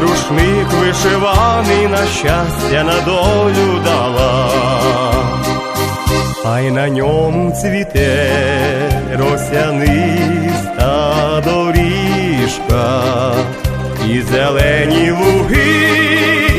рушник вишиваний на щастя на долю дала. А й на ньому цвіте росяниста доріжка, і зелені луги